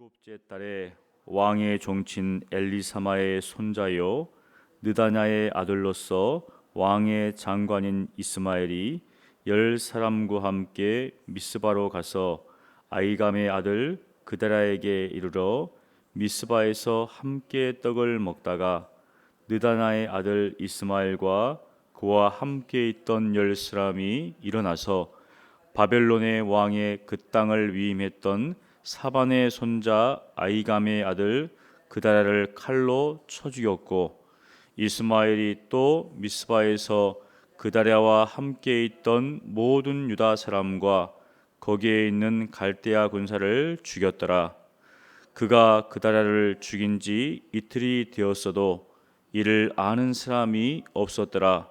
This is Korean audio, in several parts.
일곱째 달에 왕의 종친 엘리사마의 손자요 느다냐의 아들로서 왕의 장관인 이스마엘이 열 사람과 함께 미스바로 가서 아이감의 아들 그다라에게 이르러 미스바에서 함께 떡을 먹다가 느다나의 아들 이스마엘과 그와 함께 있던 열 사람이 일어나서 바벨론의 왕의 그 땅을 위임했던 사반의 손자 아이감의 아들 그다라를 칼로 쳐 죽였고 이스마엘이 또 미스바에서 그다랴와 함께 있던 모든 유다 사람과 거기에 있는 갈대아 군사를 죽였더라. 그가 그다랴를 죽인 지 이틀이 되었어도 이를 아는 사람이 없었더라.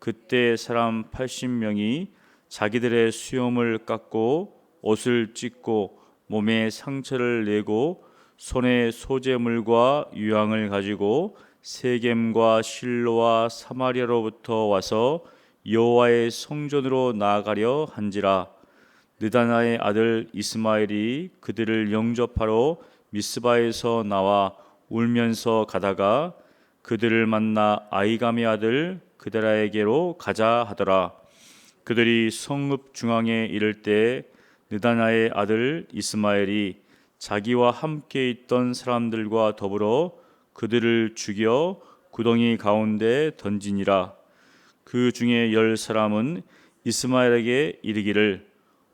그때 사람 80명이 자기들의 수염을 깎고 옷을 찢고 몸에 상처를 내고 손에 소재물과 유황을 가지고 세겜과 실로와 사마리아로부터 와서 여호와의 성전으로 나아가려 한지라. 느다나의 아들 이스마엘이 그들을 영접하러 미스바에서 나와 울면서 가다가 그들을 만나 아이감의 아들 그데라에게로 가자 하더라. 그들이 성읍 중앙에 이를 때 느다나의 아들 이스마엘이 자기와 함께 있던 사람들과 더불어 그들을 죽여 구덩이 가운데 던지니라. 그 중에 열 사람은 이스마엘에게 이르기를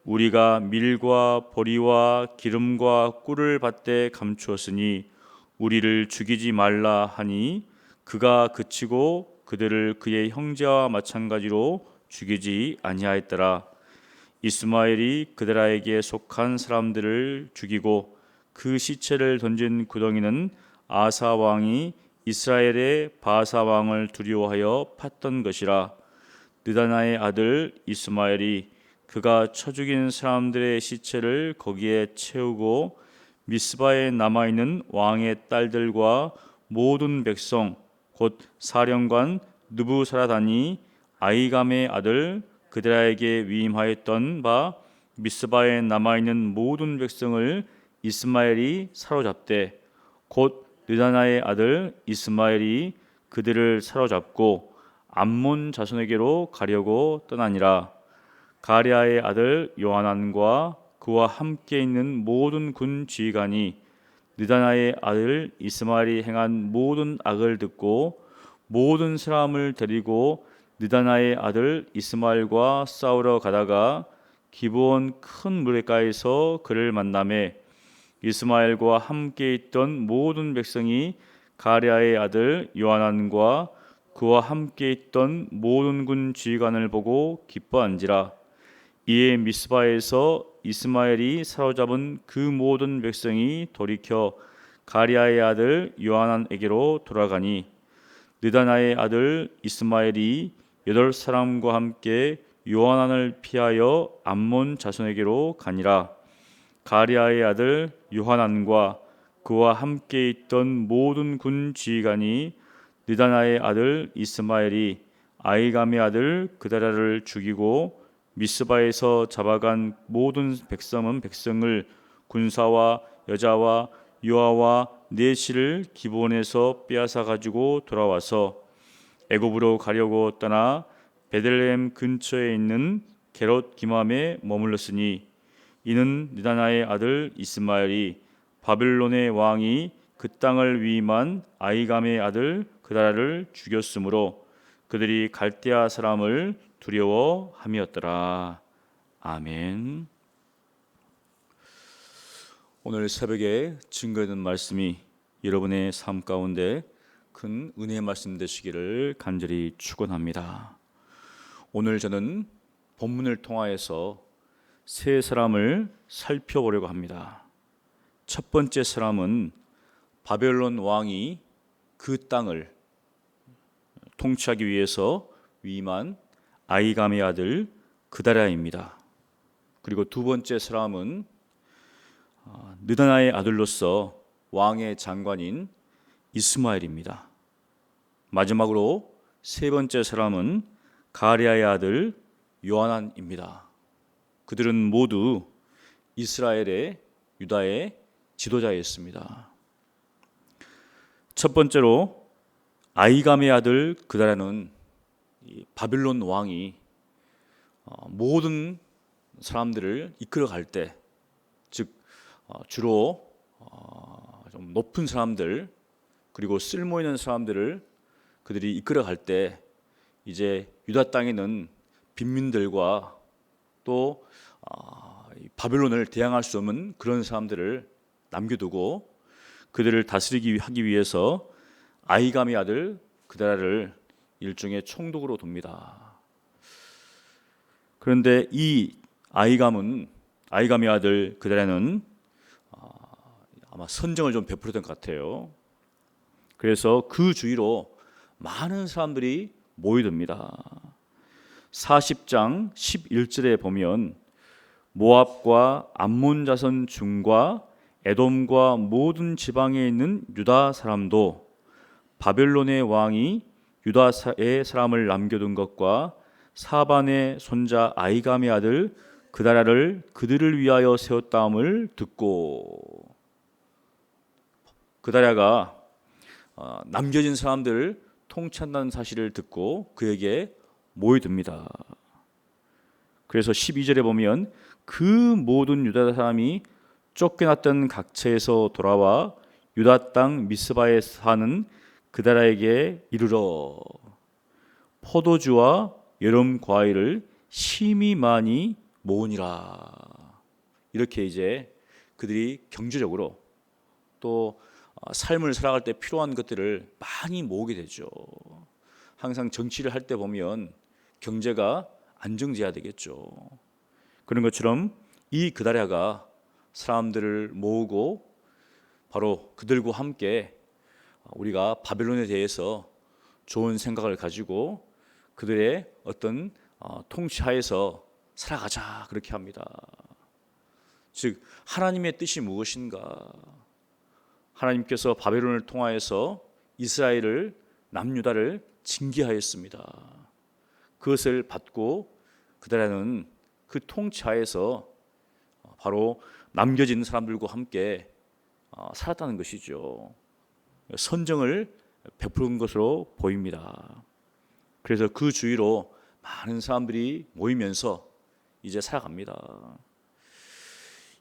우리가 밀과 보리와 기름과 꿀을 밭에 감추었으니 우리를 죽이지 말라 하니 그가 그치고 그들을 그의 형제와 마찬가지로 죽이지 아니하였더라 이스마엘이 그들에게 속한 사람들을 죽이고 그 시체를 던진 구덩이는 아사 왕이 이스라엘의 바사 왕을 두려워하여 팠던 것이라. 느다나의 아들 이스마엘이 그가 쳐 죽인 사람들의 시체를 거기에 채우고 미스바에 남아 있는 왕의 딸들과 모든 백성 곧 사령관 느부사라다니 아이감의 아들 그들에게 위임하였던 바 미스바에 남아 있는 모든 백성을 이스마엘이 사로잡되 곧 느다나의 아들 이스마엘이 그들을 사로잡고 암몬 자손에게로 가려고 떠나니라. 가리아의 아들 요하난과 그와 함께 있는 모든 군 지휘관이 느다나의 아들 이스마엘이 행한 모든 악을 듣고 모든 사람을 데리고 느다나의 아들 이스마엘과 싸우러 가다가 기브온 큰 물가에서 그를 만남에 이스마엘과 함께 있던 모든 백성이 가랴의 아들 요하난과 그와 함께 있던 모든 군 지휘관을 보고 기뻐한지라. 이에 미스바에서 이스마엘이 사로잡은 그 모든 백성이 돌이켜 가리아의 아들 요하난에게로 돌아가니 느다나의 아들 이스마엘이 여덟 사람과 함께 요하난을 피하여 암몬 자손에게로 가니라. 가리아의 아들 요하난과 그와 함께 있던 모든 군 지휘관이 느다나의 아들 이스마엘이 아이감의 아들 그다라를 죽이고 미스바에서 잡아간 모든 백성은 백성을 군사와 여자와 유아와 내시를 기본에서 빼앗아 가지고 돌아와서 애굽으로 가려고 떠나 베들레헴 근처에 있는 게롯 기맘에 머물렀으니 이는 느다나의 아들 이스마엘이 바벨론의 왕이 그 땅을 위임한 아이감의 아들 그다라를 죽였으므로 그들이 갈대아 사람을 두려워함이었더라. 아멘. 오늘 새벽에 증거된 말씀이 여러분의 삶 가운데 큰 은혜의 말씀 되시기를 간절히 축원합니다. 오늘 저는 본문을 통하여서 세 사람을 살펴보려고 합니다. 첫 번째 사람은 바벨론 왕이 그 땅을 통치하기 위해서 위임한 아이감의 아들 그다라입니다. 그리고 두 번째 사람은 어, 느다나의 아들로서 왕의 장관인 이스마엘입니다. 마지막으로 세 번째 사람은 가리아의 아들 요하난입니다. 그들은 모두 이스라엘의 유다의 지도자였습니다. 첫 번째로 아이감의 아들 그다라는 바빌론 왕이 어, 모든 사람들을 이끌어 갈 때, 즉 어, 주로 어, 좀 높은 사람들 그리고 쓸모 있는 사람들을 그들이 이끌어 갈 때 이제 유다 땅에는 빈민들과 또 바벨론을 대항할 수 없는 그런 사람들을 남겨두고 그들을 다스리기 하기 위해서 아이감의 아들 그다라를 일종의 총독으로 둡니다. 그런데 이 아이감은 아이감의 아들 그다라는 아마 선정을 좀 베풀었던 것 같아요. 그래서 그 주위로 많은 사람들이 모이듭니다. 40장 11절에 보면 모압과 암몬 자손 중과 에돔과 모든 지방에 있는 유다 사람도 바벨론의 왕이 유다의 사람을 남겨둔 것과 사반의 손자 아이감의 아들 그다라를 그들을 위하여 세웠다함을 듣고 그다라가 어, 남겨진 사람들을 통치한다는 사실을 듣고 그에게 모이듭니다. 그래서 12절에 보면 그 모든 유다 사람이 쫓겨났던 각처에서 돌아와 유다 땅 미스바에 사는 그다라에게 이르러 포도주와 여름 과일을 심히 많이 모으니라. 이렇게 이제 그들이 경제적으로 또 삶을 살아갈 때 필요한 것들을 많이 모으게 되죠. 항상 정치를 할 때 보면 경제가 안정돼야 되겠죠. 그런 것처럼 이 그다랴가 사람들을 모으고 바로 그들과 함께 우리가 바벨론에 대해서 좋은 생각을 가지고 그들의 어떤 어, 통치하에서 살아가자 그렇게 합니다. 즉 하나님의 뜻이 무엇인가? 하나님께서 바벨론을 통하여서 이스라엘을 남유다를 징계하였습니다. 그것을 받고 그들은 그 통치하에서 바로 남겨진 사람들과 함께 어, 살았다는 것이죠. 선정을 베푸는 것으로 보입니다. 그래서 그 주위로 많은 사람들이 모이면서 이제 살아갑니다.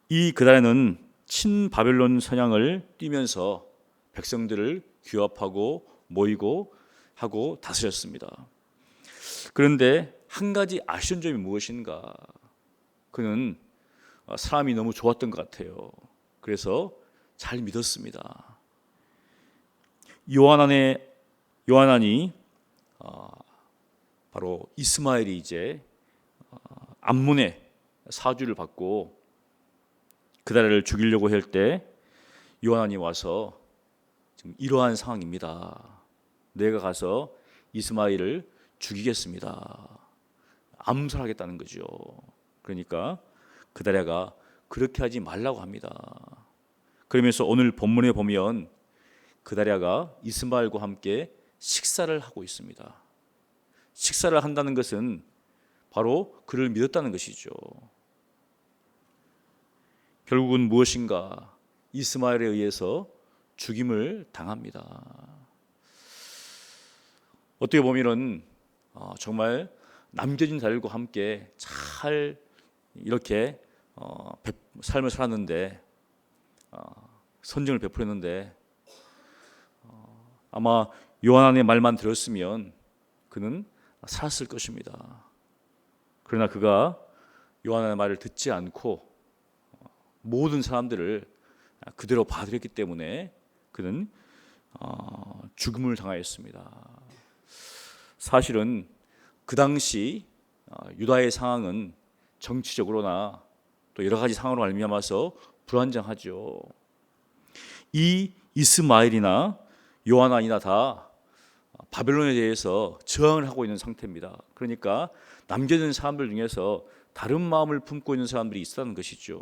이 그달에는 친바벨론 선양을 띠면서 백성들을 규합하고 모이고 하고 다스렸습니다. 그런데 한 가지 아쉬운 점이 무엇인가? 그는 사람이 너무 좋았던 것 같아요. 그래서 잘 믿었습니다. 요한안의 요한안이 어, 바로 이스마엘이 이제 어, 암문의 사주를 받고 그달을 죽이려고 할 때 요한안이 와서 지금 이러한 상황입니다. 내가 가서 이스마엘을 죽이겠습니다. 암살하겠다는 거죠. 그러니까 그다랴가 그렇게 하지 말라고 합니다. 그러면서 오늘 본문에 보면 그다랴가 이스마엘과 함께 식사를 하고 있습니다. 식사를 한다는 것은 바로 그를 믿었다는 것이죠. 결국은 무엇인가 이스마엘에 의해서 죽임을 당합니다. 어떻게 보면은 어, 정말 남겨진 자들과 함께 잘 이렇게 어, 삶을 살았는데 어, 선정을 베풀었는데 아마 요한의 말만 들었으면 그는 살았을 것입니다. 그러나 그가 요한의 말을 듣지 않고 모든 사람들을 그대로 봐들였기 때문에 그는 죽음을 당하였습니다. 사실은 그 당시 어, 유다의 상황은 정치적으로나 또 여러 가지 상황으로 알미암아서 불안정하죠. 이 이스마엘이나 요하나이나 다 바벨론에 대해서 저항을 하고 있는 상태입니다. 그러니까 남겨진 사람들 중에서 다른 마음을 품고 있는 사람들이 있다는 것이죠.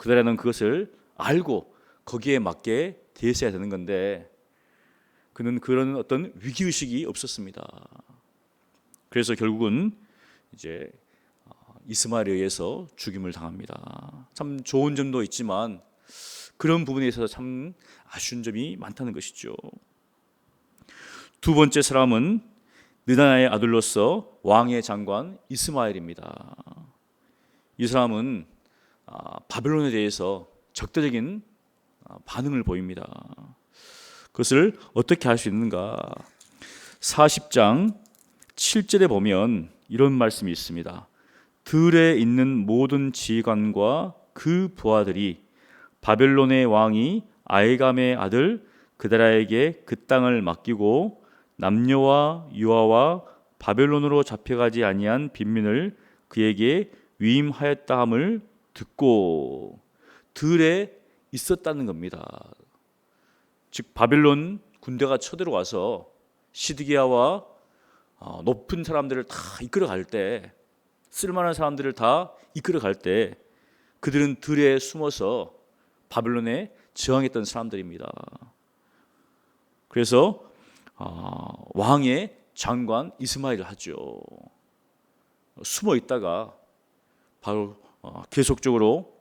그들에는 그것을 알고 거기에 맞게 대해서야 되는 건데 그는 그런 어떤 위기 의식이 없었습니다. 그래서 결국은 이제 어, 이스마엘에 의해서 죽임을 당합니다. 참 좋은 점도 있지만 그런 부분에 있어서 참 아쉬운 점이 많다는 것이죠. 두 번째 사람은 느다나의 아들로서 왕의 장관 이스마엘입니다. 이 사람은 아, 바벨론에 대해서 적대적인 아, 반응을 보입니다. 그것을 어떻게 할 수 있는가? 40장 7절에 보면 이런 말씀이 있습니다. 들에 있는 모든 지휘관과 그 부하들이 바벨론의 왕이 아이감의 아들 그다라에게 그 땅을 맡기고 남녀와 유아와 바벨론으로 잡혀가지 아니한 빈민을 그에게 위임하였다함을 듣고 들에 있었다는 겁니다. 즉 바벨론 군대가 쳐들어와서 시드기야와 어, 높은 사람들을 다 이끌어 갈 때, 쓸만한 사람들을 다 이끌어 갈 때, 그들은 들에 숨어서 바벨론에 저항했던 사람들입니다. 그래서 어, 왕의 장관 이스마엘을 하죠. 숨어 있다가 바로 어, 계속적으로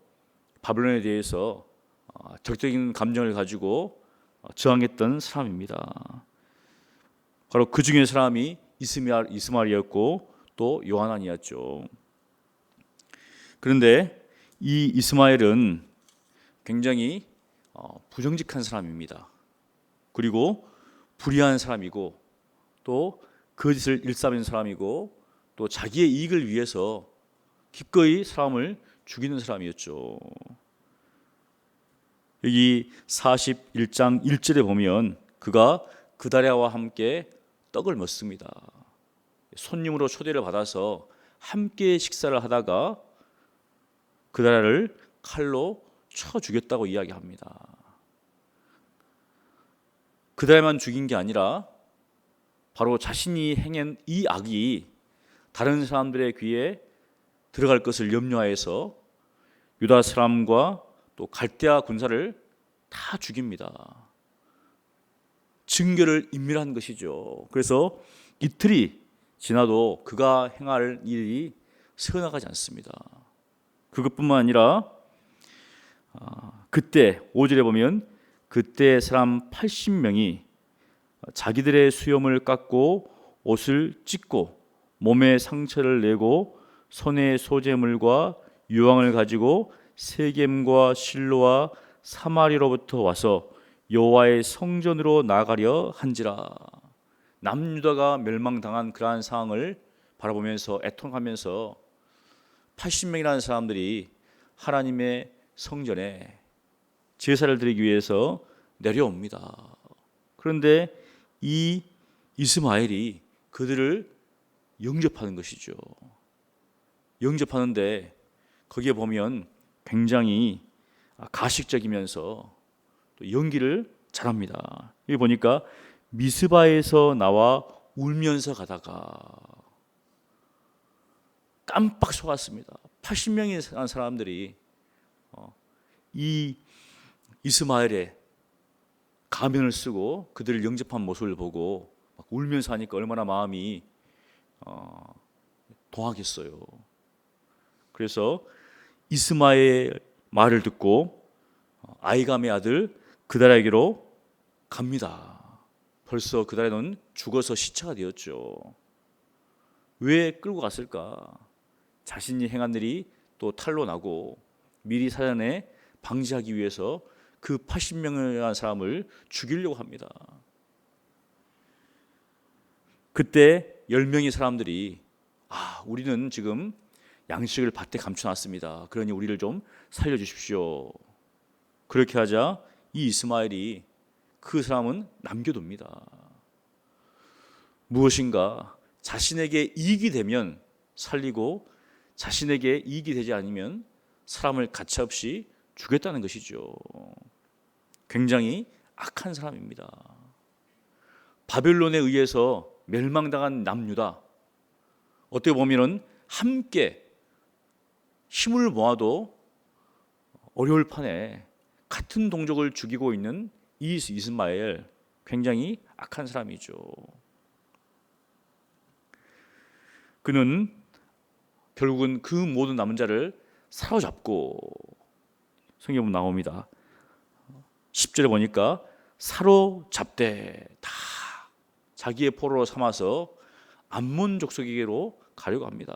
바벨론에 대해서 어, 적극적인 감정을 가지고 어, 저항했던 사람입니다. 바로 그 중에 사람이 이스마엘, 이스마엘이었고 또 요하난이었죠. 그런데 이 이스마엘은 굉장히 어, 부정직한 사람입니다. 그리고 불의한 사람이고 또 거짓을 일삼는 사람이고 또 자기의 이익을 위해서 기꺼이 사람을 죽이는 사람이었죠. 여기 41장 1절에 보면 그가 그다랴와 함께 떡을 먹습니다. 손님으로 초대를 받아서 함께 식사를 하다가 그다랴를 칼로 쳐 죽였다고 이야기합니다. 그다랴만 죽인 게 아니라 바로 자신이 행한 이 악이 다른 사람들의 귀에 들어갈 것을 염려하여서 유다 사람과 또 갈대아 군사를 다 죽입니다. 증거를 인멸한 것이죠. 그래서 이틀이 지나도 그가 행할 일이 서나가지 않습니다. 그것뿐만 아니라 아, 그때 5절에 보면 그때 사람 80명이 자기들의 수염을 깎고 옷을 찢고 몸에 상처를 내고 손에 소재물과 유황을 가지고 세겜과 실로와 사마리로부터 와서 여호와의 성전으로 나가려 한지라 남유다가 멸망당한 그러한 상황을 바라보면서 애통하면서 80명이라는 사람들이 하나님의 성전에 제사를 드리기 위해서 내려옵니다. 그런데 이 이스마엘이 그들을 영접하는 것이죠. 영접하는데 거기에 보면 굉장히 가식적이면서 또 연기를 잘합니다. 여기 보니까 미스바에서 나와 울면서 가다가 깜빡 속았습니다. 80명의 사람들이 어, 이 이스마엘의 가면을 쓰고 그들을 영접한 모습을 보고 울면서 하니까 얼마나 마음이 어, 동하겠어요. 그래서 이스마엘 말을 듣고 어, 아이감의 아들 그달에게로 갑니다. 벌써 그달에는 죽어서 시체가 되었죠. 왜 끌고 갔을까? 자신이 행한 일이 또 탈로 나고 미리 사전에 방지하기 위해서 그 80명이라는 사람을 죽이려고 합니다. 그때 10명의 사람들이 아, 우리는 지금 양식을 밭에 감춰놨습니다. 그러니 우리를 좀 살려주십시오. 그렇게 하자 이 이스마엘이 그 사람은 남겨둡니다. 무엇인가 자신에게 이익이 되면 살리고 자신에게 이익이 되지 않으면 사람을 가차없이 죽였다는 것이죠. 굉장히 악한 사람입니다. 바벨론에 의해서 멸망당한 남유다. 어떻게 보면은 함께 힘을 모아도 어려울 판에 같은 동족을 죽이고 있는 이 이스마엘 굉장히 악한 사람이죠. 그는 결국은 그 모든 남은 자를 사로잡고 성경은 나옵니다. 10절에 보니까 사로잡되 다 자기의 포로로 삼아서 암몬 족속에게로 가려고 합니다.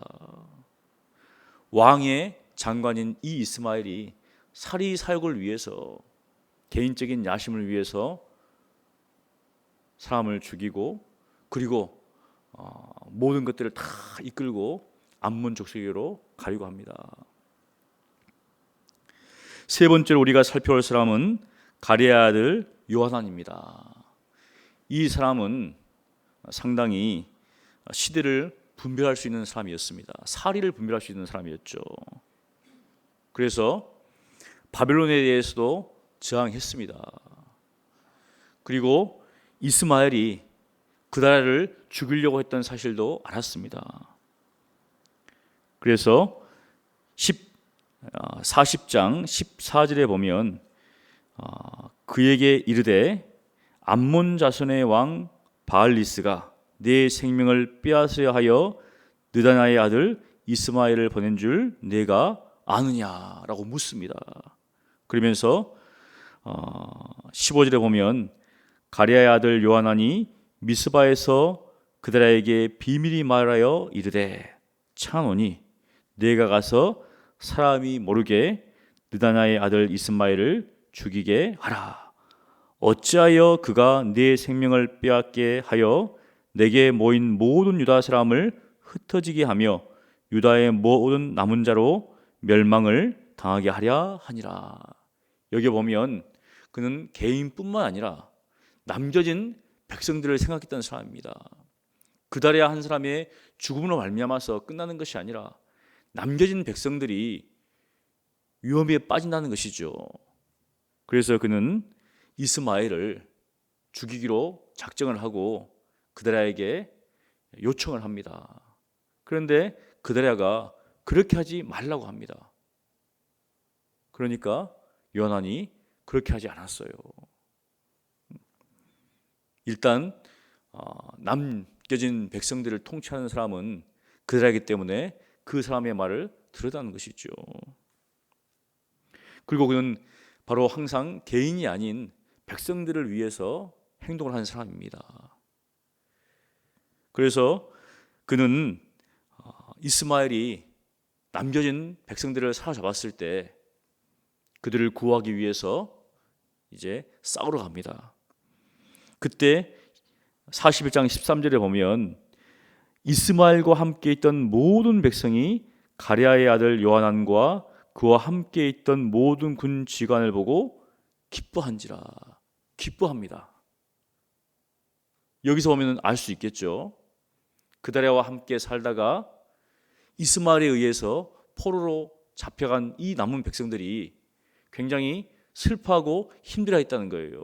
왕의 장관인 이 이스마엘이 살이 사역을 위해서 개인적인 야심을 위해서 사람을 죽이고 그리고 어, 모든 것들을 다 이끌고 족속에게로 가려고 합니다. 세 번째로 우리가 살펴볼 사람은 가레의 아들 요하난입니다. 이 사람은 상당히 시대를 분별할 수 있는 사람이었습니다. 사리를 분별할 수 있는 사람이었죠. 그래서 바벨론에 대해서도 저항했습니다. 그리고 이스마엘이 그다라를 죽이려고 했던 사실도 알았습니다. 그래서 10 40장 14절에 보면 어, 그에게 이르되 암몬 자손의 왕 바알리스가 내 생명을 빼앗으려 하여 느다나의 아들 이스마엘을 보낸 줄 내가 아느냐라고 묻습니다. 그러면서 어, 15절에 보면 가리아의 아들 요하난이 미스바에서 그들에게 비밀이 말하여 이르되 차노니 내가 가서 사람이 모르게 느다나의 아들 이스마엘을 죽이게 하라. 어찌하여 그가 네 생명을 빼앗게 하여 내게 모인 모든 유다 사람을 흩어지게 하며 유다의 모든 남은 자로 멸망을 당하게 하랴 하니라. 여기 보면 그는 개인뿐만 아니라 남겨진 백성들을 생각했던 사람입니다. 그달의 한 사람의 죽음으로 말미암아서 끝나는 것이 아니라 남겨진 백성들이 위험에 빠진다는 것이죠. 그래서 그는 이스마엘을 죽이기로 작정을 하고 그들에게 요청을 합니다. 그런데 그들야가 그렇게 하지 말라고 합니다. 그러니까 요한이 그렇게 하지 않았어요. 일단 어, 남겨진 백성들을 통치하는 사람은 그들이기 때문에 그 사람의 말을 들었다는 것이죠. 그리고 그는 바로 항상 개인이 아닌 백성들을 위해서 행동을 하는 사람입니다. 그래서 그는 어, 이스마엘이 남겨진 백성들을 사로잡았을 때 그들을 구하기 위해서 이제 싸우러 갑니다. 그때 41장 13절에 보면 이스마엘과 함께 있던 모든 백성이 가랴의 아들 요하난과 그와 함께 있던 모든 군 지관을 보고 기뻐한지라 기뻐합니다. 여기서 보면 알 수 있겠죠. 그다랴와 함께 살다가 이스마엘에 의해서 포로로 잡혀간 이 남은 백성들이 굉장히 슬퍼하고 힘들어했다는 거예요.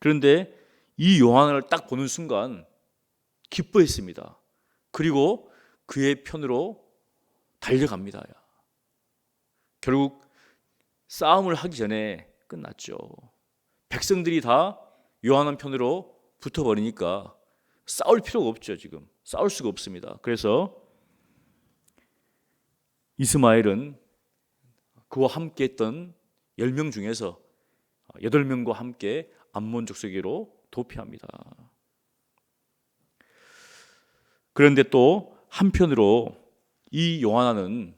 그런데 이 요한을 딱 보는 순간 기뻐했습니다. 그리고 그의 편으로 달려갑니다. 결국 싸움을 하기 전에 끝났죠. 백성들이 다 요한한 편으로 붙어버리니까 싸울 필요가 없죠, 지금. 싸울 수가 없습니다. 그래서 이스마엘은 그와 함께 했던 10명 중에서 8명과 함께 암몬 족속으로 도피합니다. 그런데 또 한편으로 이 요하나는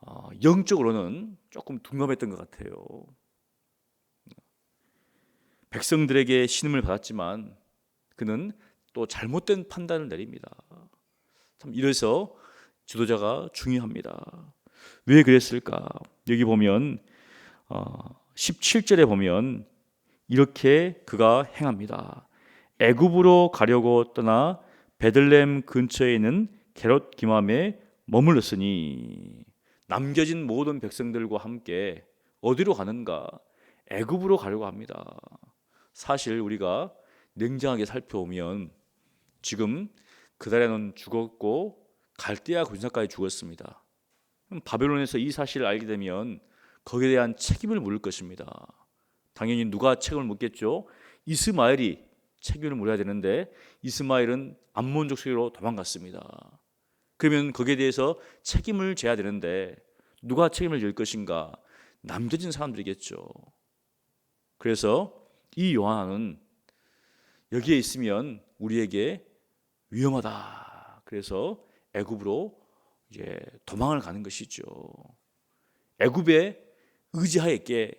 어, 영적으로는 조금 둔감했던 것 같아요. 백성들에게 신임을 받았지만 그는 또 잘못된 판단을 내립니다. 참 이래서 지도자가 중요합니다. 왜 그랬을까? 여기 보면 어, 17절에 보면 이렇게 그가 행합니다. 애굽으로 가려고 떠나 베들렘 근처에 있는 게롯 기맘에 머물렀으니 남겨진 모든 백성들과 함께 어디로 가는가? 애굽으로 가려고 합니다. 사실 우리가 냉정하게 살펴보면 지금 그달에는 죽었고 갈대아 군사까지 죽었습니다. 바벨론에서 이 사실을 알게 되면 거기에 대한 책임을 물을 것입니다. 당연히 누가 책임을 묻겠죠? 이스마엘이 책임을 물어야 되는데 이스마엘은 암몬 족속으로 도망갔습니다. 그러면 거기에 대해서 책임을 져야 되는데 누가 책임을 질 것인가? 남겨진 사람들이겠죠. 그래서 이 요한은 여기에 있으면 우리에게 위험하다. 그래서 애굽으로 이제 도망을 가는 것이죠. 애굽에 의지하였게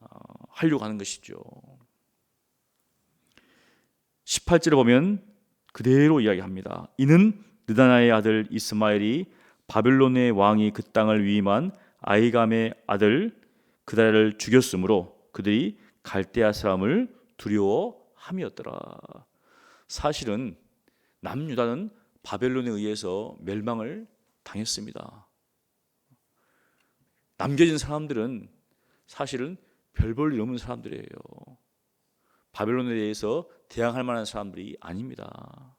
어, 하려고 하는 것이죠. 18절에 보면 그대로 이야기합니다. 이는 느다나의 아들 이스마엘이 바벨론의 왕이 그 땅을 위임한 아이감의 아들 그다를 죽였으므로 그들이 갈대아 사람을 두려워함이었더라. 사실은 남유다는 바벨론에 의해서 멸망을 당했습니다. 남겨진 사람들은 사실은 별볼일 없는 사람들이에요. 바벨론에 대해서 대항할 만한 사람들이 아닙니다.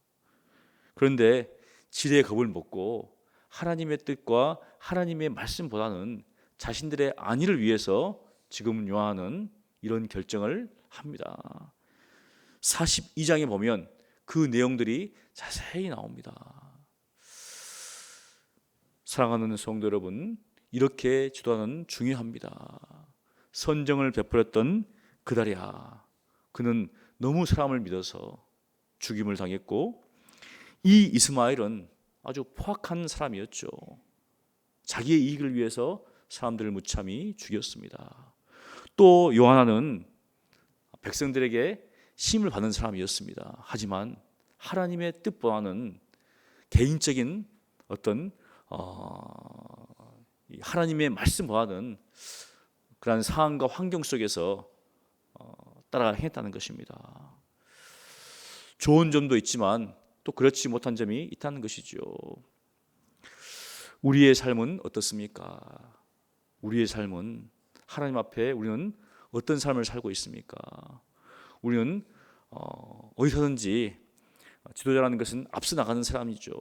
그런데 지레 겁을 먹고 하나님의 뜻과 하나님의 말씀보다는 자신들의 안위를 위해서 지금 요한은 이런 결정을 합니다. 42장에 보면 그 내용들이 자세히 나옵니다. 사랑하는 성도 여러분, 이렇게 지도하는 중요합니다. 선정을 베풀었던 그다리아 그는 너무 사람을 믿어서 죽임을 당했고 이 이스마엘은 아주 포악한 사람이었죠. 자기의 이익을 위해서 사람들을 무참히 죽였습니다. 또 요하나는 백성들에게 심을 받는 사람이었습니다. 하지만 하나님의 뜻보다는 개인적인 어떤 어, 하나님의 말씀보다는 그러한 상황과 환경 속에서 어, 따라 행했다는 것입니다. 좋은 점도 있지만 또 그렇지 못한 점이 있다는 것이죠. 우리의 삶은 어떻습니까? 우리의 삶은 하나님 앞에 우리는 어떤 삶을 살고 있습니까? 우리는 어, 어디서든지 지도자라는 것은 앞서 나가는 사람이죠.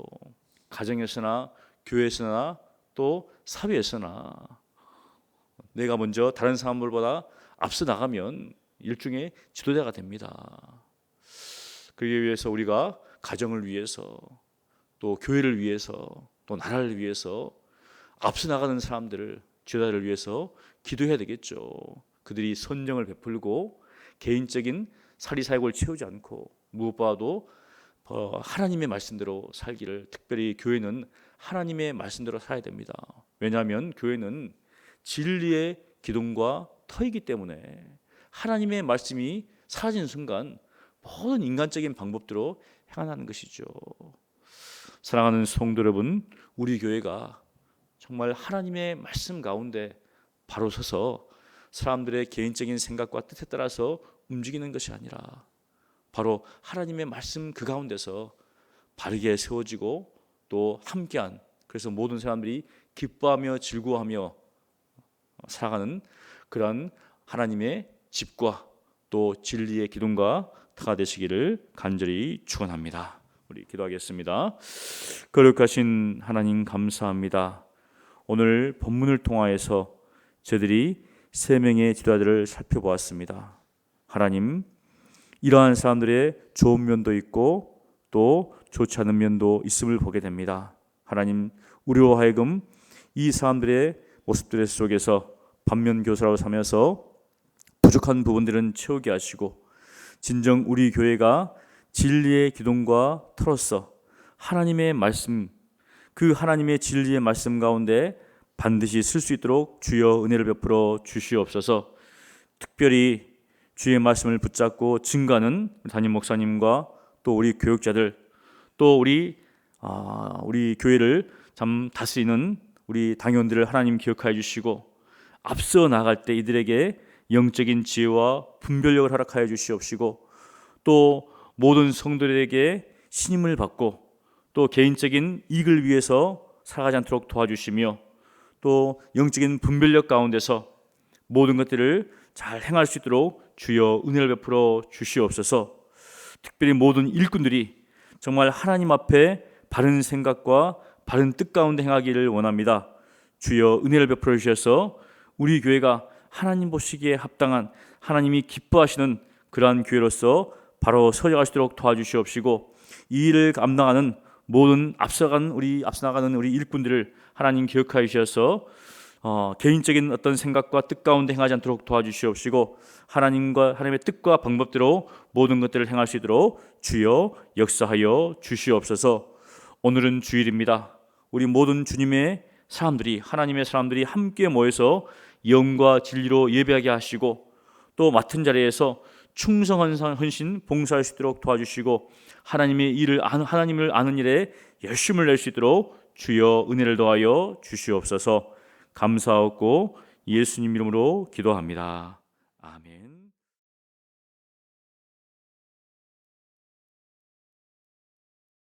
가정에서나 교회에서나 또 사회에서나 내가 먼저 다른 사람들보다 앞서 나가면 일종의 지도자가 됩니다. 그러기 위해서 우리가 가정을 위해서 또 교회를 위해서 또 나라를 위해서 앞서 나가는 사람들을 지도자를 위해서 기도해야 되겠죠. 그들이 선정을 베풀고 개인적인 사리사욕을 채우지 않고 무엇보다도 어, 하나님의 말씀대로 살기를 특별히 교회는 하나님의 말씀대로 살아야 됩니다. 왜냐하면 교회는 진리의 기둥과 터이기 때문에 하나님의 말씀이 사라지는 순간 모든 인간적인 방법대로 행하는 것이죠. 사랑하는 성도 여러분, 우리 교회가 정말 하나님의 말씀 가운데 바로 서서 사람들의 개인적인 생각과 뜻에 따라서 움직이는 것이 아니라 바로 하나님의 말씀 그 가운데서 바르게 세워지고 또 함께한 그래서 모든 사람들이 기뻐하며 즐거워하며 살아가는 그런 하나님의 집과 또 진리의 기둥과 터가 되시기를 간절히 축원합니다. 우리 기도하겠습니다. 거룩하신 하나님 감사합니다. 오늘 본문을 통하여서 저들이 세 명의 지도자들을 살펴보았습니다. 하나님, 이러한 사람들의 좋은 면도 있고 또 좋지 않은 면도 있음을 보게 됩니다. 하나님, 우리로 하여금 이 사람들의 모습들 속에서 반면 교사라고 삼아서 부족한 부분들은 채우게 하시고 진정 우리 교회가 진리의 기둥과 터로서 하나님의 말씀 그 하나님의 진리의 말씀 가운데 반드시 쓸 수 있도록 주여 은혜를 베풀어 주시옵소서. 특별히 주의 말씀을 붙잡고 증가하는 담임 목사님과 또 우리 교육자들 또 우리 아, 우리 교회를 참 다스리는 우리 당원들을 하나님 기억하여 주시고 앞서 나갈 때 이들에게 영적인 지혜와 분별력을 허락하여 주시옵시고 또 모든 성도들에게 신임을 받고 또 개인적인 이익을 위해서 살아가지 않도록 도와주시며 또 영적인 분별력 가운데서 모든 것들을 잘 행할 수 있도록 주여 은혜를 베풀어 주시옵소서. 특별히 모든 일꾼들이 정말 하나님 앞에 바른 생각과 바른 뜻 가운데 행하기를 원합니다. 주여 은혜를 베풀어 주셔서 우리 교회가 하나님 보시기에 합당한 하나님이 기뻐하시는 그러한 교회로서 바로 서져갈 수 있도록 도와주시옵시고 이 일을 감당하는 모든 앞서가는 우리 앞서 나가는 우리 일꾼들을 하나님 기억하여 주셔서 어, 개인적인 어떤 생각과 뜻 가운데 행하지 않도록 도와주시옵시고 하나님과 하나님의 뜻과 방법대로 모든 것들을 행할 수 있도록 주여 역사하여 주시옵소서. 오늘은 주일입니다. 우리 모든 주님의 사람들이 하나님의 사람들이 함께 모여서 영과 진리로 예배하게 하시고 또 맡은 자리에서 충성한 상- 헌신 봉사할 수 있도록 도와주시고 하나님의 일을 하나님을 아는 일에 열심을 낼 수 있도록 주여 은혜를 더하여 주시옵소서. 감사하고 예수님 이름으로 기도합니다. 아멘.